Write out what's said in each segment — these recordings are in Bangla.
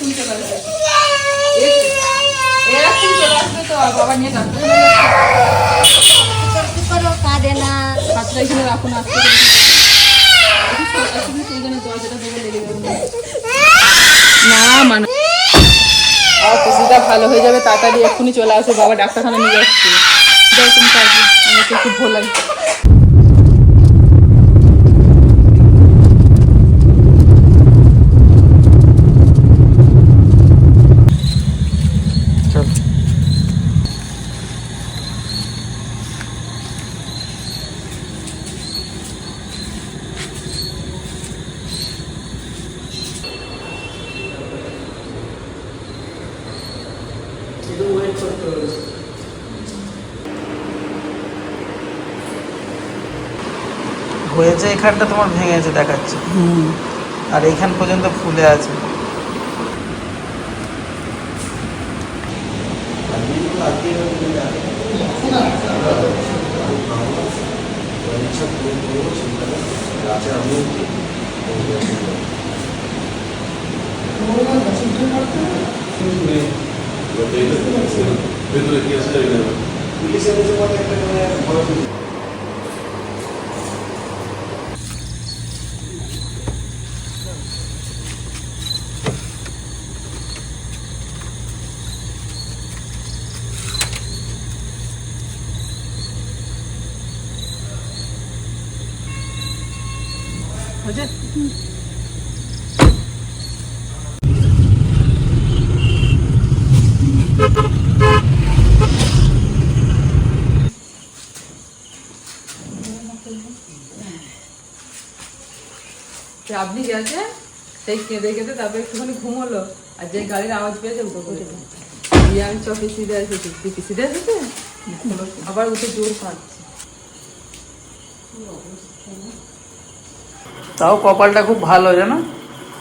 এক্ষুনি চলে আসবে এক্ষুনি চলে আসবে তো বাবা নিয়ে ডাক্তার কাঁদে না। এখানে রাখুন আসতে না মানে আর ভালো হয়ে যাবে তাড়াতাড়ি এক্ষুনি চলে আসবে। বাবা ডাক্তারখানা নিয়ে যাচ্ছে। যাও তুমি কাজে খুব ভালো লাগে হয়েছে এখানটা তোমার ভেঙেছে দেখাচ্ছে। আর এইখান পর্যন্ত ফুলে আছে। ভেতরে কি আছে আপনি গেছে? সেই কেঁদে কেঁদে তারপরে একটুখানি ঘুমোলো আর যে গাড়ির আওয়াজ পেয়েছে উঠে পড়েছে। দিয়ে আমি চকে সিধে এসেছি। তুই কি সিধে এসেছে আবার উঠে জোর পাচ্ছে। তাও কপালটা খুব ভালো জানো?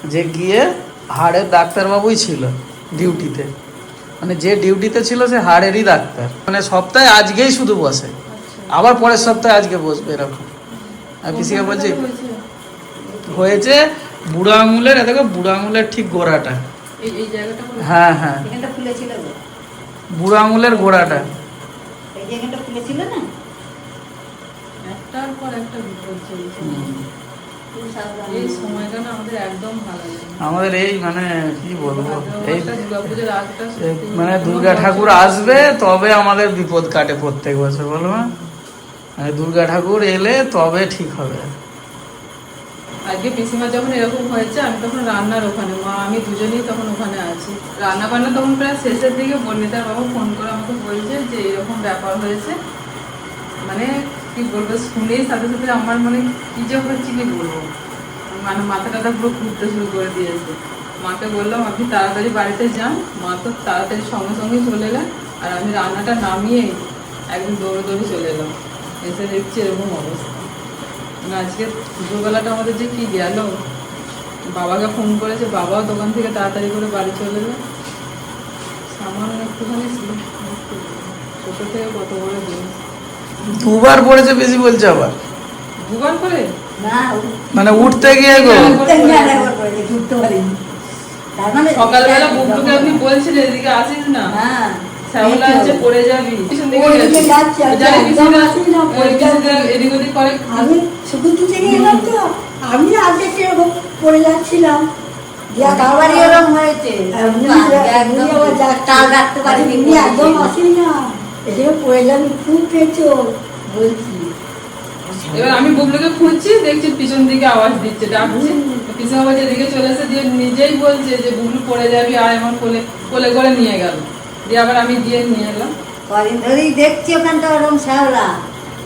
যে গিয়ে হাড়ের ডাক্তারবাবুই ছিল ডিউটিতে। মানে যে ডিউটিতে ছিল সে হাড়েরই ডাক্তার। মানে সপ্তাহে আজকেই শুধু বসে। আবার পরের সপ্তাহে আজকে বসবে এরকম। আর পিসিকে বলছি হয়েছে বুড়ো আঙুলের এ দেখো বুড়ো আঙুলের ঠিক গোড়াটা। হ্যাঁ হ্যাঁ। বুড়ো আঙুলের গোড়াটা। পর একটা বিপদ চলছে তুমি সাবধান এই সময়টা না আমাদের একদম ভালো আমাদের এই মানে কি বলব? এই মানে দুর্গা ঠাকুর আসবে তবে আমাদের বিপদ কাটে প্রত্যেক বছর বলব মানে দুর্গা ঠাকুর এলে তবে ঠিক হবে। আজকে পিসিমা যখন এরকম হয়েছে আমি তখন রান্নার ওখানে মা আমি দুজনেই তখন ওখানে আছি। রান্না বান্না তখন প্রায় শেষের দিকে বর্ণিতার বাবা ফোন করে আমাকে বলছে যে এরকম ব্যাপার হয়েছে। মানে কি বলব? শুনেই সাথে সাথে আমার মানে কি যে হচ্ছে কি বলব? মানে মাথা টাথা পুরো ঘুরতে শুরু করে দিয়েছে। মাকে বললাম, আপনি তাড়াতাড়ি বাড়িতে যান। মা তো তাড়াতাড়ি সঙ্গে সঙ্গে চলে এলেন। আর আমি রান্নাটা নামিয়ে একদম দৌড়ে দৌড়ে চলে এলাম। এসে দেখছি এরকম অবস্থা। মানে আজকে দুপুরবেলাটা আমাদের যে কি গেল? বাবাকে ফোন করেছে, বাবাও দোকান থেকে তাড়াতাড়ি করে বাড়ি চলে এলো সামান্য একটুখানি ছিল ছোট থেকে কত বড় জিনিস। দুবার পড়েছে বেশি বলছে আবার। দুবার করে? মানে উঠতে গিয়ে গো। সকালবেলা বুবলুকে আপনি বলছিলেন এদিকে আসিস না। হ্যাঁ পড়ে যাবি। এদিক ওদিক করে। আমি সুকুতি থেকে এলাম তো। আমি আগে পড়ে যাচ্ছিলাম। একদম আসি না এসে পড়ে যাবি খুব পেঁচো বলছি। এবার আমি বুবলুকে খুঁজছি দেখছি পিছন দিকে আওয়াজ দিচ্ছে ডাকছে। পিছন আবার দিকে চলে এসে দিয়ে নিজেই বলছে যে বুবলু পড়ে যাবি আর এমন কোলে কোলে করে নিয়ে গেল। দিয়ে আবার আমি দিয়ে নিয়ে এলাম। কদিন ধরেই দেখছি ওখানটা ওরম শ্যাওলা।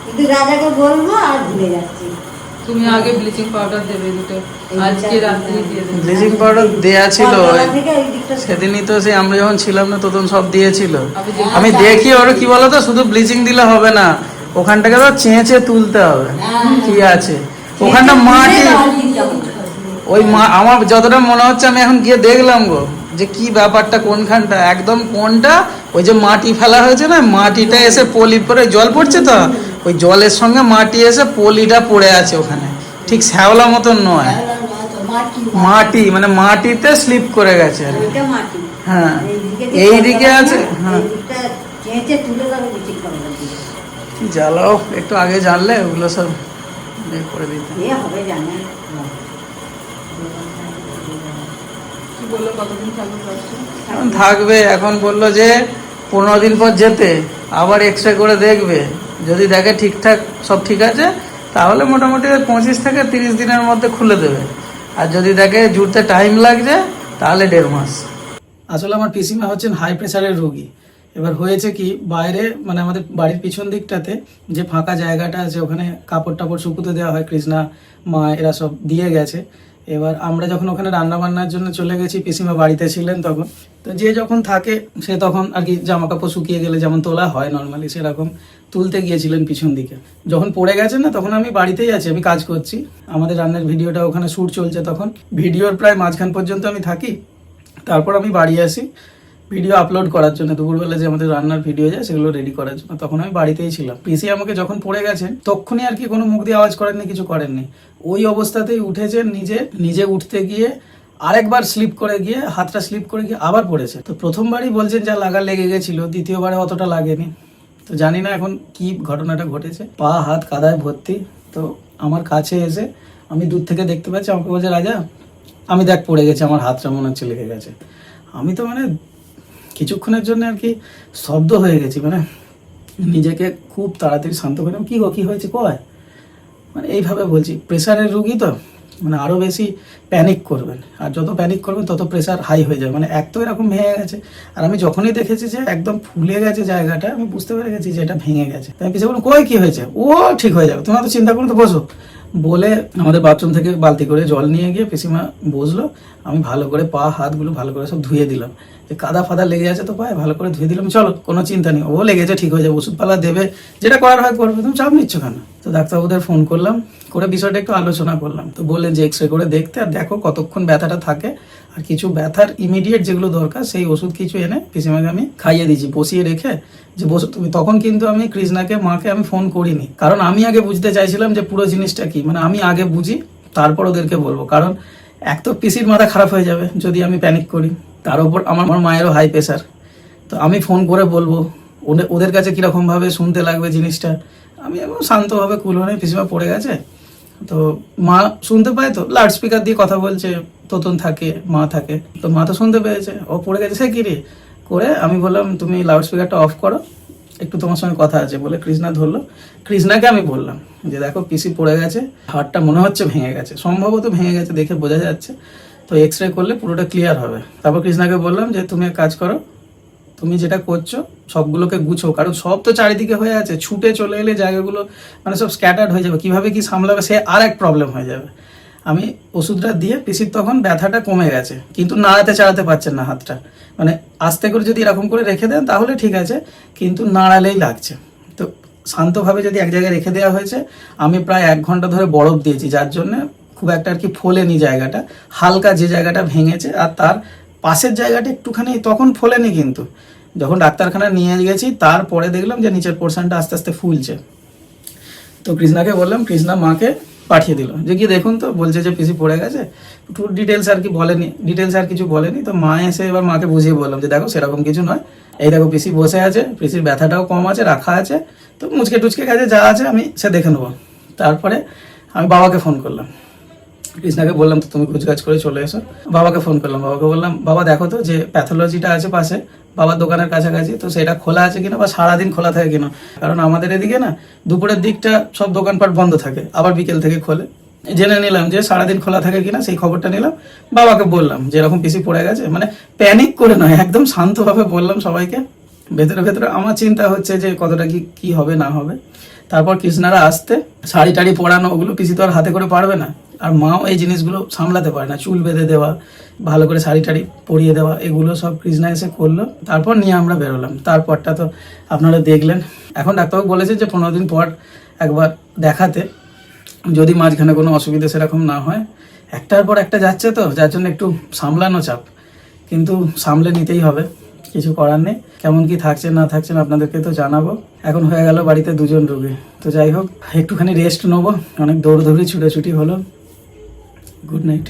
কিন্তু রাজাকে বলব আর ভুলে যাচ্ছি। তুমি আগে ব্লিচিং পাউডার দেবে দুটো। আজকে রাত্রি দিয়ে দেবে। ব্লিচিং পাউডার দেয়া ছিল সেদিনই তো সেই আমরা যখন ছিলাম না তখন সব দিয়েছিল। আমি দেখি- আমি দেখি ওর কি বলতো শুধু ব্লিচিং দিলে হবে না ওখানটাকে তো চেঁচে তুলতে হবে। কি আছে? ওখানটা মাটি ওই মা আমার যতটা মনে হচ্ছে আমি এখন গিয়ে দেখলাম গো। যে কি ব্যাপারটা কোনখানটা? একদম কোনটা? ওই যে মাটি ফেলা হয়েছে না মাটিটা এসে পলি পরে জল পড়ছে তো? ওই জলের সঙ্গে মাটি এসে পলিটা পড়ে আছে ওখানে। ঠিক শ্যাওলা মতন নয়। মাটি মানে মাটিতে স্লিপ করে গেছে আর। হ্যাঁ। এইদিকে আছে হ্যাঁ। জ্বালাও একটু আগে জানলে ওগুলো সব করে দিতে। হবে কি বলল কতদিন থাকবে এখন থাকবে এখন বলল যে পনেরো দিন পর যেতে আবার এক্স রে করে দেখবে। যদি দেখে ঠিকঠাক সব ঠিক আছে তাহলে মোটামুটি পঁচিশ থেকে তিরিশ দিনের মধ্যে খুলে দেবে। আর যদি দেখে জুড়তে টাইম লাগছে তাহলে দেড় মাস। আসলে আমার পিসিমা হচ্ছেন হাই প্রেশারের রোগী। এবার হয়েছে কি বাইরে মানে আমাদের বাড়ির পিছন দিকটাতে যে ফাঁকা জায়গাটা আছে ওখানে কাপড় টাপড় শুকুতে দেওয়া হয় কৃষ্ণা মা এরা সব দিয়ে গেছে। এবার আমরা যখন ওখানে রান্নাবান্নার জন্য চলে গেছি, পিসিমা বাড়িতে ছিলেন তখন। তো যে যখন থাকে, সে তখন আর কি জামা কাপড় শুকিয়ে গেলে যেমন তোলা হয় নর্মালি সেরকম তুলতে গিয়েছিলেন পিছন দিকে। যখন পড়ে গেছে না, তখন আমি বাড়িতেই আছি, আমি কাজ করছি। আমাদের রান্নার ভিডিওটা ওখানে শ্যুট চলছে তখন। ভিডিওর প্রায় মাঝখান পর্যন্ত আমি থাকি। তারপর আমি বাড়ি আসি। ভিডিও আপলোড করার জন্য, দুপুরবেলা যে আমাদের রান্নার ভিডিও যায়, সেগুলো রেডি করার জন্য। তখন আমি বাড়িতেই ছিলাম। পিসি আমাকে যখন পড়ে গেছেন তখনই আর কি কোনো মুখ দিয়ে আওয়াজ করেননি, কিছু করেননি। ওই অবস্থাতেই উঠেছেন নিজে নিজে উঠতে গিয়ে আরেকবার স্লিপ করে গিয়ে, হাতটা স্লিপ করে গিয়ে আবার পড়েছে। তো প্রথমবারই বলছেন যা লাগা লেগে গেছিল, দ্বিতীয়বারে অতটা লাগেনি। তো জানি না এখন কি ঘটনাটা ঘটেছে। পা, হাত কাদায় ভর্তি। তো আমার কাছে এসে আমি দূর থেকে দেখতে পাচ্ছি, আমাকে বলছে, রাজা, আমি দেখ পড়ে গেছে, আমার হাতটা মনে হচ্ছে লেগে গেছে। আমি তো মানে কিছুক্ষণের জন্য আর কি শব্দ হয়ে গেছি মানে নিজেকে খুব তাড়াতাড়ি শান্ত করলাম কী গো, কী হয়েছে? কয় মানে এইভাবে বলছি প্রেশারের রুগী তো মানে আরও বেশি প্যানিক করবেন। আর যত প্যানিক করবেন, তত প্রেশার হাই হয়ে যাবে। মানে এক তো এরকম ভেঙে গেছে। আর আমি যখনই দেখেছি যে একদম ফুলে গেছে জায়গাটা, আমি বুঝতে পেরে গেছি যে এটা ভেঙে গেছে। তাই পিছিয়ে বললাম, কই, কী হয়েছে? ও, ঠিক হয়ে যাবে। তোমরা তো চিন্তা করো তো, বসো। বলে আমাদের বাথরুম থেকে বালতি করে জল নিয়ে গিয়ে পিসিমা বসল। আমি ভালো করে পা, হাতগুলো ভালো করে সব ধুয়ে দিলাম। যে কাদা ফাদা লেগে আছে তো পায়ে, ভালো করে ধুয়ে দিলাম। চলো, কোনো চিন্তা নেই। ও লেগেছে, ঠিক হয়ে যাবে, ওষুধপালা দেবে, যেটা করার হয় করবে। তুমি চাপ নিচ্ছ কেন? তো ডাক্তারবাবুদের ফোন করলাম, করে বিষয়টা একটু আলোচনা করলাম। তো বললেন যে এক্স রে করে দেখতে আর দেখো কতক্ষণ ব্যথাটা থাকে। আর কিছু ব্যথার ইমিডিয়েট যেগুলো দরকার, সেই ওষুধ কিছু এনে পিসিমাকে আমি খাইয়ে দিয়েছি, বসিয়ে রেখে যে বসো, তুমি তখন কিন্তু আমি কৃষ্ণাকে, মাকে আমি ফোন করিনি। কারণ আমি আগে বুঝতে চাইছিলাম যে পুরো জিনিসটা কি মানে আমি আগে বুঝি, তারপর ওদেরকে বলব। কারণ এক তো পিসির মাথা খারাপ হয়ে যাবে যদি আমি প্যানিক করি। তার উপর আমার আমার মায়েরও হাই প্রেশার তো আমি ফোন করে বলব ওদের ওদের কাছে কীরকমভাবে শুনতে লাগবে জিনিসটা। আমি একদম শান্তভাবে কুলনে পিসিমা পড়ে গেছে। তো মা শুনতে পায় তো, লাউড স্পিকার দিয়ে কথা বলছে, তোতন থাকে, মা থাকে। তো মা তো শুনতে পেয়েছে, ও পড়ে গেছে, সে কি রে? করে আমি বললাম, তুমি লাউড স্পিকারটা অফ করো, একটু তোমার সঙ্গে কথা আছে, বলে কৃষ্ণা ধরলো। কৃষ্ণাকে আমি বললাম যে, দেখো, পিসি পড়ে গেছে হাড়টা মনে হচ্ছে ভেঙে গেছে, সম্ভবত ভেঙে গেছে, দেখে বোঝা যাচ্ছে। তো এক্স রে করলে পুরোটা ক্লিয়ার হবে। তারপর কৃষ্ণাকে বললাম যে, তুমি এক কাজ করো তুমি যেটা করছ, সবগুলোকে গুছো। কারণ সব তো চারিদিকে হয়ে আছে, ছুটে চলে এলে জায়গাগুলো মানে সব স্ক্যাটার্ড হয়ে যাবে। কীভাবে কি সামলাবে, সে আর এক প্রবলেম হয়ে যাবে। আমি ওষুধটা দিয়ে পিসির তখন ব্যথাটা কমে গেছে, কিন্তু নাড়াতে চাড়াতে পারছেন না হাতটা। মানে আস্তে করে যদি এরকম করে রেখে দেন, তাহলে ঠিক আছে, কিন্তু নাড়ালেই লাগছে। তো শান্তভাবে যদি এক জায়গায় রেখে দেওয়া হয়েছে, আমি প্রায় এক ঘণ্টা ধরে বরফ দিয়েছি, যার জন্য খুব একটা আর কি ফোলেনি জায়গাটা। হালকা যে জায়গাটা ভেঙেছে, আর তার পাশের জায়গাটা একটুখানি তখন ফোলেনি কিন্তু। যখন ডাক্তারখানা নিয়ে গেছি, তারপরে দেখলাম যে নিচের পোর্শনটা আস্তে আস্তে ফুলছে। তো কৃষ্ণাকে বললাম, কৃষ্ণা মাকে পাঠিয়ে দিল। যে কি দেখুন তো, বলছে যে পিসি পড়ে গেছে। একটু ডিটেলস আর কি বলেনি ডিটেলস আর কিছু বলেনি। তো মা এসে এবার মাকে বুঝিয়ে বললাম যে, দেখো, সেরকম কিছু নয়। এই দেখো, পিসি বসে আছে, পিসির ব্যথাটাও কম আছে, রাখা আছে। তো মুচকে টুচকে গেছে যা আছে, আমি সে দেখে নেব। তারপরে আমি বাবাকে ফোন করলাম। কৃষ্ণাকে বললাম তো তুমি কুচকাজ করে চলে এসো। বাবাকে ফোন করলাম, বাবাকে বললাম, বাবা, দেখো তো যে প্যাথোলজিটা আছে পাশে, বাবার দোকানের কাছাকাছি, তো সেটা খোলা আছে কিনা বা সারাদিন খোলা থাকে কিনা? কারণ আমাদের এদিকে না, দুপুরের দিকটা সব দোকানপাট বন্ধ থাকে, আবার বিকেল থেকে খোলে। জেনে নিলাম যে সারাদিন খোলা থাকে কিনা, সেই খবরটা নিলাম, বাবাকে বললাম যে এরকম পিসি পড়ে গেছে মানে প্যানিক করে নয়, একদম শান্তভাবে বললাম সবাইকে। ভেতরে ভেতরে আমার চিন্তা হচ্ছে যে কতটা কি কি হবে, না হবে। তারপর কৃষ্ণারা আসতে শাড়ি টাড়ি পরানো, ওগুলো পিসি তো আর হাতে করে পারবে না। আর মাও এই জিনিসগুলো সামলাতে পারে না। চুল বেঁধে দেওয়া, ভালো করে শাড়ি টাড়ি পরিয়ে দেওয়া, এগুলো সব কৃষ্ণা এসে করল। তারপর নিয়ে আমরা বেরোলাম। তারপরটা তো আপনারা দেখলেন। এখন ডাক্তারবাবু বলেছে যে পনেরো দিন পর একবার দেখাতে। যদি মাঝখানে কোনো অসুবিধা সেরকম না হয়। একটার পর একটা যাচ্ছে তো, যার জন্য একটু সামলানো চাপ। কিন্তু সামলে নিতেই হবে। কিছু করার নেই। কেমন কি থাকছে, না থাকছেন আপনাদেরকে তো জানাব। এখন হয়ে গেল বাড়িতে দুজন রোগী। তো যাই হোক, একটুখানি রেস্ট নেব। অনেক দৌড়দৌড়ি ছুটোছুটি হলো। Good night